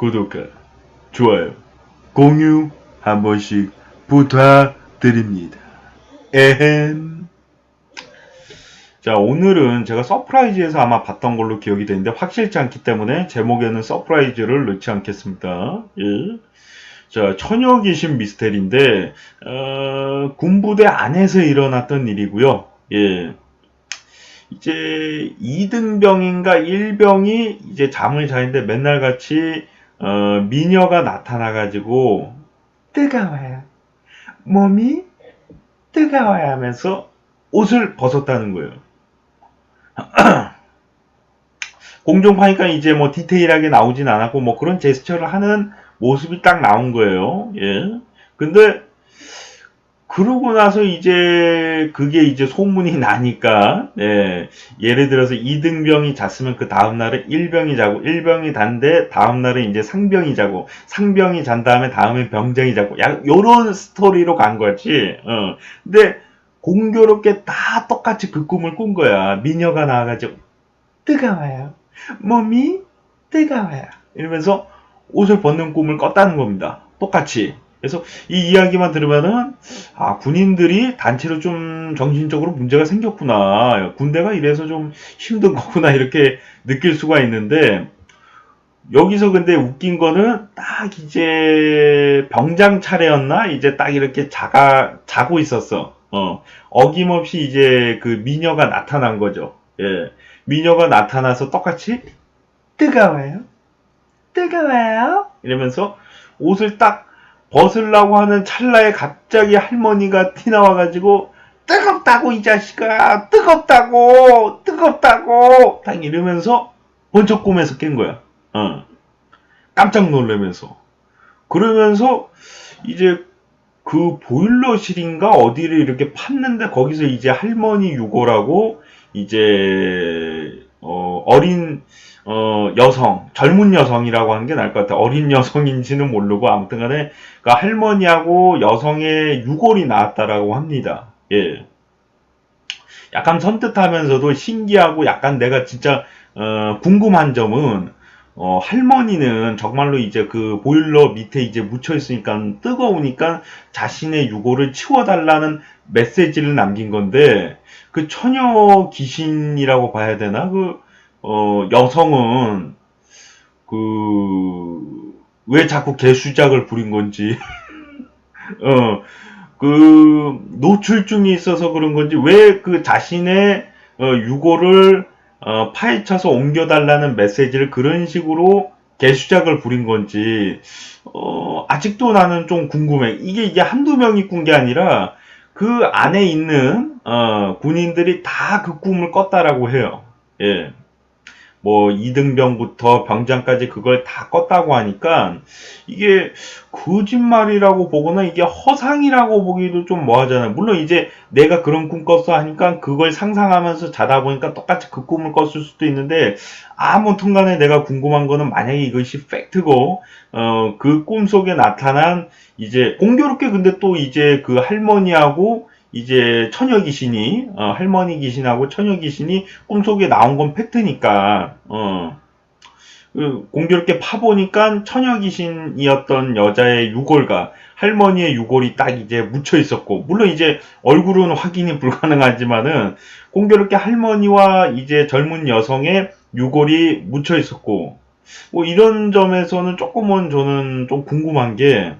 구독과 좋아요, 공유 한 번씩 부탁드립니다. 에헴. 자, 오늘은 제가 서프라이즈에서 아마 봤던 걸로 기억이 되는데 확실치 않기 때문에 제목에는 서프라이즈를 넣지 않겠습니다. 예. 자, 처녀 귀신 미스테리인데, 어, 군부대 안에서 일어났던 일이고요. 예. 이제 2등병인가 1병이 이제 잠을 자는데 맨날 같이 어, 미녀가 나타나가지고 뜨거워요. 몸이 뜨거워요 하면서 옷을 벗었다는 거예요. 공중파니까 이제 뭐 디테일하게 나오진 않았고 뭐 그런 제스처를 하는 모습이 딱 나온 거예요. 예. 근데 그러고 나서 이제 그게 이제 소문이 나니까 예, 예를 들어서 2등병이 잤으면 그 다음 날은 1병이 자고 1병이 잔데 다음 날은 이제 상병이 자고 상병이 잔 다음에 다음에 병장이 자고 약 요런 스토리로 간 거지. 어. 근데 공교롭게 다 똑같이 그 꿈을 꾼 거야. 미녀가 나와가지고 뜨거워요. 몸이 뜨거워요. 이러면서 옷을 벗는 꿈을 꿨다는 겁니다. 똑같이. 그래서 이 이야기만 들으면은 아 군인들이 단체로 좀 정신적으로 문제가 생겼구나. 군대가 이래서 좀 힘든 거구나. 이렇게 느낄 수가 있는데 여기서 근데 웃긴 거는 딱 이제 병장 차례였나? 이제 딱 이렇게 자가 자고 있었어. 어. 어김없이 이제 그 미녀가 나타난 거죠. 예. 미녀가 나타나서 똑같이 뜨거워요? 뜨거워요? 이러면서 옷을 딱 벗으려고 하는 찰나에 갑자기 할머니가 튀나와가지고 뜨겁다고 이 자식아 뜨겁다고 뜨겁다고 딱 이러면서 번쩍 꿈에서 깬 거야. 어. 깜짝 놀라면서 그러면서 이제 그 보일러실인가 어디를 이렇게 팠는데 거기서 이제 할머니 유고라고 이제 어, 어린 어, 여성, 젊은 여성이라고 하는 게 나을 것 같아. 어린 여성인지는 모르고 아무튼 간에 그 할머니하고 여성의 유골이 나왔다라고 합니다. 예. 약간 선뜻하면서도 신기하고 약간 내가 진짜 어, 궁금한 점은 어, 할머니는 정말로 이제 그 보일러 밑에 이제 묻혀 있으니까 뜨거우니까 자신의 유골을 치워달라는 메시지를 남긴 건데 그 처녀 귀신이라고 봐야 되나 그 어, 여성은 그 왜 자꾸 개수작을 부린 건지 어, 그 노출증이 있어서 그런 건지 왜 그 자신의 어, 유고를 어, 파헤쳐서 옮겨달라는 메시지를 그런 식으로 개수작을 부린 건지 어, 아직도 나는 좀 궁금해. 이게 이게 한두 명이 꾼 게 아니라 그 안에 있는 어, 군인들이 다 그 꿈을 꿨다라고 해요. 예. 뭐 2등병부터 병장까지 그걸 다 껐다고 하니까 이게 거짓말이라고 보거나 이게 허상이라고 보기도 좀 뭐하잖아요. 물론 이제 내가 그런 꿈 꿨어 하니까 그걸 상상하면서 자다 보니까 똑같이 그 꿈을 꿨을 수도 있는데 아무튼 간에 내가 궁금한 거는 만약에 이것이 팩트고 어 그 꿈 속에 나타난 이제 공교롭게 근데 또 이제 그 할머니하고 이제 처녀 귀신이 어, 할머니 귀신하고 처녀 귀신이 꿈속에 나온 건 팩트니까 어, 그 공교롭게 파보니까 처녀 귀신이었던 여자의 유골과 할머니의 유골이 딱 이제 묻혀 있었고 물론 이제 얼굴은 확인이 불가능하지만은 공교롭게 할머니와 이제 젊은 여성의 유골이 묻혀 있었고 뭐 이런 점에서는 조금은 저는 좀 궁금한 게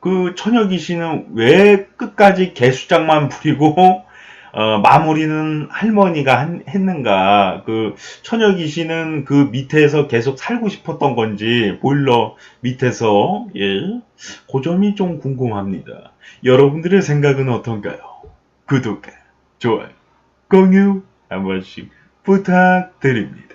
그 처녀 귀신은 왜 끝까지 개수작만 부리고 어, 마무리는 할머니가 한- 했는가? 그 처녀 귀신은 그 밑에서 계속 살고 싶었던 건지 보일러 밑에서 예, 그 점이 좀 궁금합니다. 여러분들의 생각은 어떤가요? 구독과 좋아요, 공유 한 번씩 부탁드립니다.